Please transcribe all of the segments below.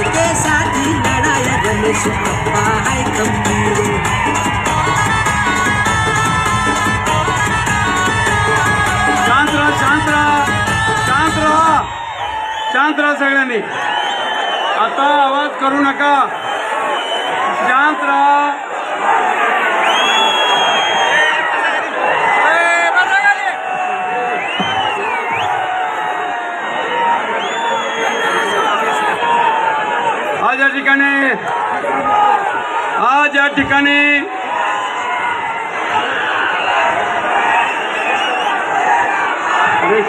जनतेसाठी लढाया गणेश बाप्पा हाय खंबीर शांत राहा शांत राहा शांत राहा. शांत राहा सगळ्यांनी. आता आवाज करू नका. शांत राहा. आज या ठिकाणी आज या ठिकाणी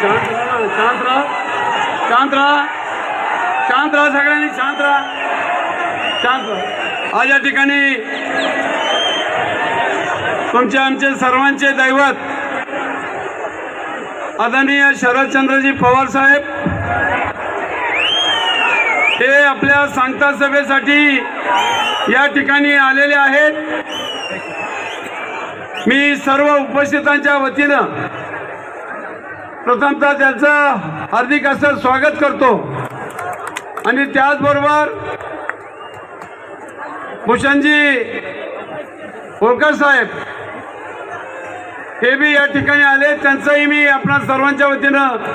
शांत राहा शांत राहा शांत राहा शांत राहा सगळ्यांनी शांत राहा शांत राहा. आज या ठिकाणी तुमचे आमचे सर्वांचे दैवत आदरणीय शरदचंद्रजी पवार साहेब हे आपल्या सांगता सभेसाठी या ठिकाणी आलेले आहेत. मी सर्व उपस्थितांच्या वतीनं प्रथमतः त्यांचं हार्दिक असं स्वागत करतो. आणि त्याचबरोबर भूषणजी होळकर साहेब हे बी या ठिकाणी आले. त्यांचंही मी आपणा सर्वांच्या वतीनं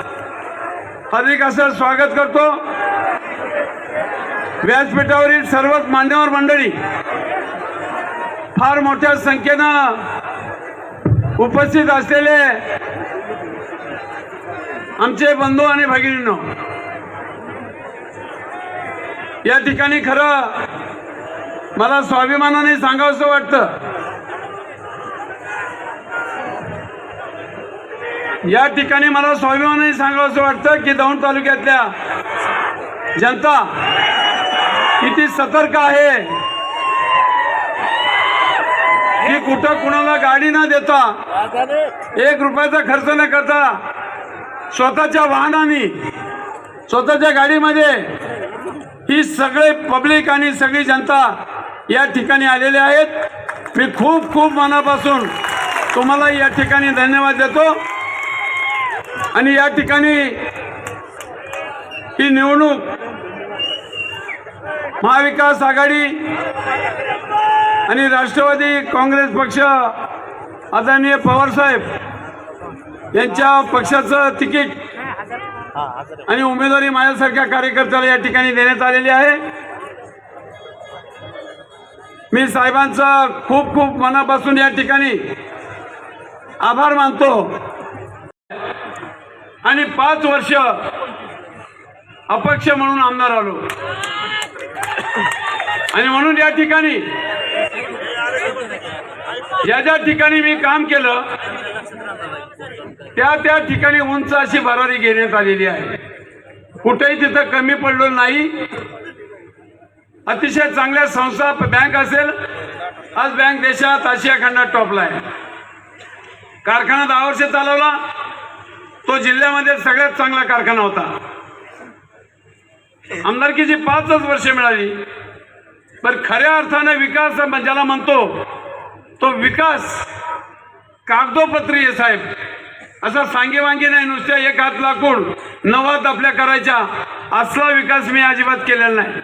हार्दिक असं स्वागत करतो. व्यासपीठावरील सर्वच मान्यवर मंडळी फार मोठ्या संख्येनं उपस्थित असलेले आमचे बंधू आणि भगिनींनो या ठिकाणी खरं मला स्वाभिमानाने सांगावंसं वाटतं या ठिकाणी मला स्वाभिमानाने सांगावंसं वाटतं की दौंड तालुक्यातल्या जनता किती सतर्क आहे? की कुठं कुणाला गाडी न देता एक रुपयाचा खर्च न करता स्वतःच्या वाहनाने स्वतःच्या गाडीमध्ये ही सगळे पब्लिक आणि सगळी जनता या ठिकाणी आलेले आहेत. मी खूप खूप मनापासून तुम्हाला या ठिकाणी धन्यवाद देतो. आणि या ठिकाणी ही निवडणूक महाविकास आघाडी आणि राष्ट्रवादी काँग्रेस पक्ष आदरणीय पवारसाहेब यांच्या पक्षाचं तिकीट आणि उमेदवारी माझ्यासारख्या कार्यकर्त्याला या ठिकाणी देण्यात आलेली आहे. मी साहेबांचा खूप खूप मनापासून या ठिकाणी आभार मानतो. आणि पाच वर्ष अपक्ष म्हणून आमदार आलो. आणि म्हणून या ठिकाणी ज्या ज्या ठिकाणी मी काम केलं त्या त्या ठिकाणी उंच अशी भरारी घेण्यात आलेली आहे. कुठेही तिथं कमी पडलो नाही. अतिशय चांगल्या संस्था बँक असेल आज बँक देशात आशिया खंडात टॉपला आहे. कारखाना दहा वर्ष चालवला तो जिल्ह्यामध्ये सगळ्यात चांगला कारखाना होता. आमदारकीची पाचच वर्षे मिळाली. पण खऱ्या अर्थाने विकास ज्याला म्हणतो तो विकास कागदोपत्री आहे साहेब. असा सांगे वांगे नाही नुसत्या एक हात लाकूड नवात आपल्या करायच्या असला विकास मी अजिबात केलेला नाही.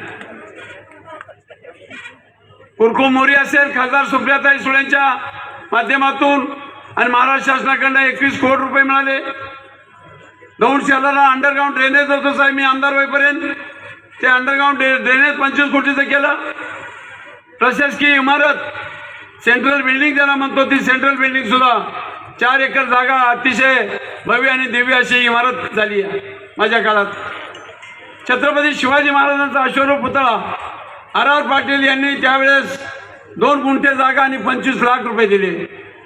कुरकू मोरी असेल खासदार सुप्रियाताई सुळेंच्या माध्यमातून आणि महाराष्ट्र शासनाकडनं एकवीस कोटी रुपये मिळाले. दौंड शहराला अंडरग्राऊंड ड्रेनेज होतं साहेब मी आमदार होईपर्यंत. ते अंडरग्राऊंड ड्रेनेज पंचवीस कोटीचं केलं. प्रशासकीय इमारत सेंट्रल बिल्डिंग ज्याला म्हणतो ती सेंट्रल बिल्डिंग सुद्धा. चार एकर जागा अतिशय भव्य आणि दिव्य अशी इमारत झाली आहे माझ्या काळात. छत्रपती शिवाजी महाराजांचा अश्वरूप पुतळा आर आर पाटील यांनी त्यावेळेस दोन गुंठे जागा आणि पंचवीस लाख रुपये दिले.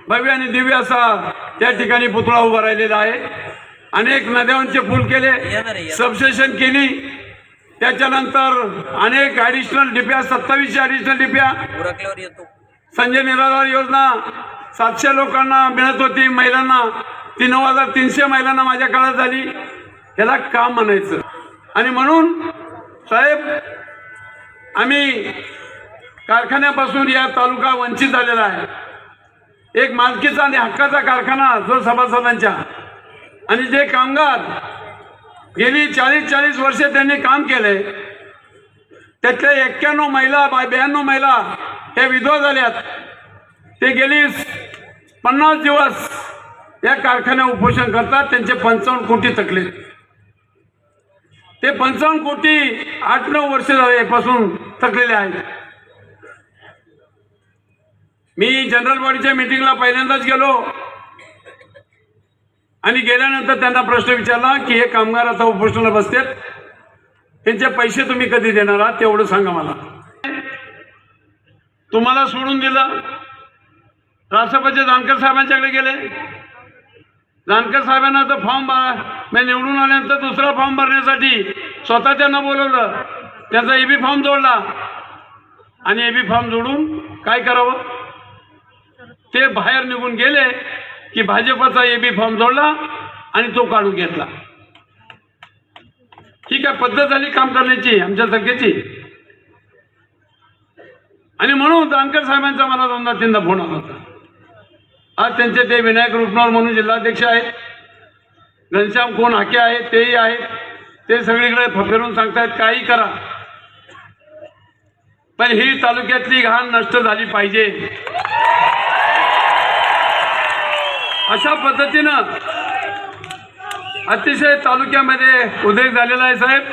भव्य आणि दिव्य असा त्या ठिकाणी पुतळा उभा राहिलेला आहे. अनेक नद्यांचे पूल केले. सबस्टेशन केली. त्याच्यानंतर अनेक ॲडिशनल डिप्या सत्तावीसशे ॲडिशनल डिप्या संजय निराधार योजना सातशे लोकांना मिळत होती महिलांना ती नऊ हजार तीनशे महिलांना माझ्या काळात झाली. ह्याला काम म्हणायचं. आणि म्हणून साहेब आम्ही कारखान्यापासून या तालुका वंचित झालेला आहे. एक मालकीचा आणि हक्काचा कारखाना जो सभासदांच्या. आणि जे कामगार गेली चाळीस चाळीस वर्षे त्यांनी काम केले. त्यातल्या एक्क्याण्णव महिला ब्याण्णव महिला त्या विधवा झाल्यात. ते गेली पन्नास दिवस या कारखान्या उपोषण करतात त्यांचे पंचावन्न कोटी थकले. ते पंचावन्न कोटी आठ नऊ वर्ष झाल्यापासून थकलेले आहेत. मी जनरल बॉडीच्या मीटिंगला पहिल्यांदाच गेलो. आणि गेल्यानंतर त्यांना प्रश्न विचारला की हे कामगार आता उपोषणाला बसतात? त्यांचे पैसे तुम्ही कधी देणार आहात? तेवढं सांगा मला. तुम्हाला सोडून दिलं. राष्ट्रपती जानकर साहेबांच्याकडे गेले. जानकर साहेबांना तर फॉर्म भरा. निवडून आल्यानंतर दुसरा फॉर्म भरण्यासाठी स्वतः त्यांना बोलवलं. त्यांचा एबी फॉर्म जोडला. आणि एबी फॉर्म जोडून काय करावं? ते बाहेर निघून गेले. की भाजपचा एबी फॉर्म जोडला आणि तो काढून घेतला. ही काय पद्धत झाली काम करण्याची आमच्या सगळ्याची आणि म्हणून जानकर साहेबांचा मला दोनदा तीनदा फोन आला होता. आज त्यांचे ते विनायक रुपनवर म्हणून जिल्हाध्यक्ष आहेत. घनश्याम कोण हाके आहेत तेही आहेत. ते सगळीकडे फिरून सांगतायत काही करा. पण ही तालुक्यातली घाण नष्ट झाली पाहिजे. अशा पद्धतीनं अतिशय तालुक्यामध्ये उद्रेक झालेला आहे साहेब.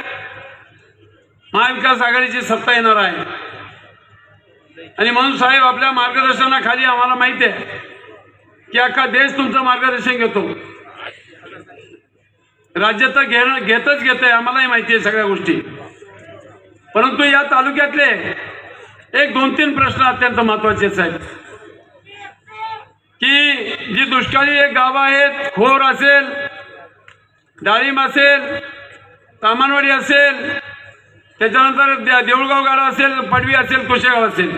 महाविकास आघाडीची सत्ता येणार आहे. आणि म्हणून साहेब आपल्या मार्गदर्शनाखाली आम्हाला माहिती आहे की अख्खा देश तुमचं मार्गदर्शन घेतो. राज्य तर घेणं घेतच घेत आहे आम्हालाही माहिती आहे सगळ्या गोष्टी. परंतु या तालुक्यातले एक दोन तीन प्रश्न अत्यंत महत्त्वाचे आहेत साहेब. की जी दुष्काळी एक गावं आहेत खोर असेल डाळिंब असेल तामानवाडी असेल त्याच्यानंतर दे- देऊळगाव गाडा असेल पडवी असेल कुशेगाव असेल.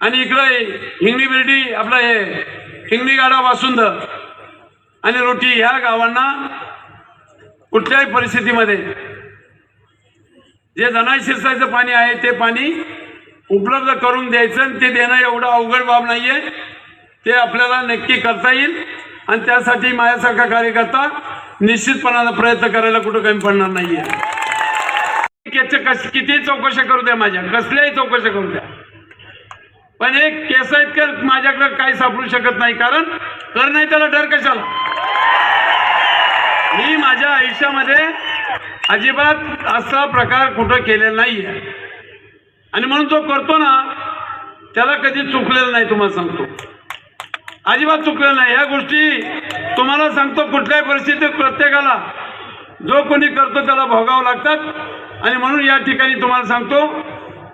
आणि इकडं हिंगणी बिर्डी आपलं हे हिंगणी गाडा वासुंद आणि रोटी ह्या गावांना कुठल्याही परिस्थितीमध्ये जे जनाई शिरसाचं पाणी आहे ते पाणी उपलब्ध करून द्यायचं आणि ते देणं एवढं अवघड बाब नाहीये. ते आपल्याला नक्की करता येईल. आणि त्यासाठी माझ्यासारखा कार्यकर्ता निश्चितपणानं प्रयत्न करायला कुठं कमी पडणार नाहीये. याच्या कस कितीही चौकशा करू द्या माझ्या कसल्याही चौकशा करू द्या. पण एक केस आहेत का माझ्याकडे काही सापडू शकत नाही. कारण कर नाही त्याला डर कशाला? मी माझ्या आयुष्यामध्ये अजिबात असा प्रकार कुठं केलेला नाही आहे आणि म्हणून जो करतो ना त्याला कधी चुकलेलं नाही तुम्हाला सांगतो. अजिबात चुकलं नाही. ह्या गोष्टी तुम्हाला सांगतो कुठल्याही परिस्थितीत प्रत्येकाला. जो कोणी करतो त्याला भोगावं लागतात. आणि म्हणून या ठिकाणी तुम्हाला सांगतो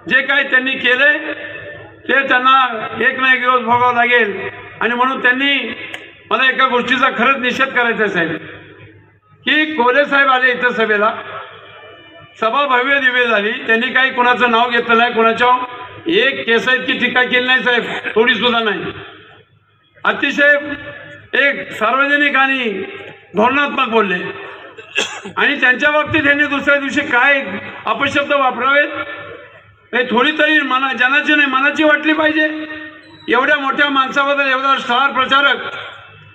जे काही त्यांनी केले ते त्यांना एक ना एक दिवस भोगावं लागेल. आणि म्हणून त्यांनी मला एका गोष्टीचा खरंच निषेध करायचा आहे साहेब. की कोले साहेब आले इथं सभेला. सभा भव्य दिव्य झाली. त्यांनी काही कोणाचं नाव घेतलं नाही कोणाच्या एक केस इतकी टीका केली नाही साहेब? थोडी सुद्धा नाही. अतिशय एक सार्वजनिक आणि धोरणात्मक बोलले. आणि त्यांच्या बाबतीत त्यांनी दुसऱ्या दिवशी काय अपशब्द वापरावेत हे थोडी तरी मना जनाची नाही मनाची वाटली पाहिजे. एवढ्या मोठ्या माणसाबद्दल एवढा स्टार प्रचारक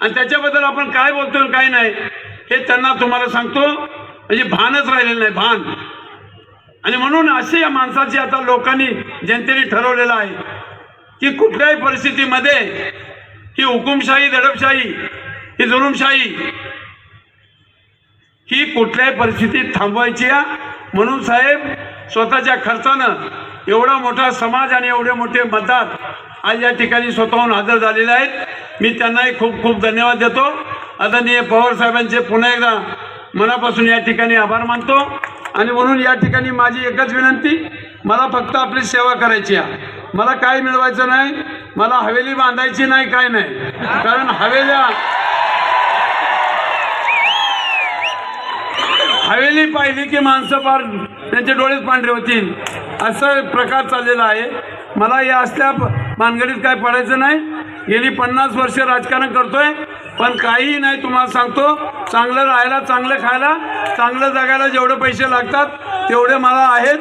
आणि त्याच्याबद्दल आपण काय बोलतो काय नाही हे त्यांना तुम्हाला सांगतो. म्हणजे भानच राहिलेलं नाही भान. आणि म्हणून अशी या माणसाची आता लोकांनी जनतेने ठरवलेलं आहे की कुठल्याही परिस्थितीमध्ये ही हुकुमशाही दडपशाही ही जुलुमशाही ही कुठल्याही परिस्थितीत थांबवायची आहे. म्हणून साहेब स्वतःच्या खर्चानं एवढा मोठा समाज आणि एवढे मोठे मतदार आज या ठिकाणी स्वतःहून हजर झालेले आहेत. मी त्यांनाही खूप खूप धन्यवाद देतो. आदरणीय पवार साहेबांचे पुन्हा एकदा मनापासून या ठिकाणी आभार मानतो. आणि म्हणून या ठिकाणी माझी एकच विनंती मला फक्त आपली सेवा करायची आहे. मला काय मिळवायचं नाही. मला हवेली बांधायची नाही काय नाही. कारण हवेल्या हवेली पाहिली की माणसं फार त्यांचे डोळेच पांढरे होतील. असं प्रकार चाललेला आहे. मला या असल्या मानगडीत काय पडायचं नाही. गेली पन्नास वर्ष राजकारण करतोय. पण काहीही नाही तुम्हाला सांगतो. चांगलं राहायला चांगलं खायला चांगलं जगायला जेवढे पैसे लागतात तेवढे मला आहेत.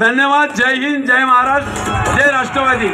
धन्यवाद. जय हिंद जय महाराष्ट्र जय राष्ट्रवादी.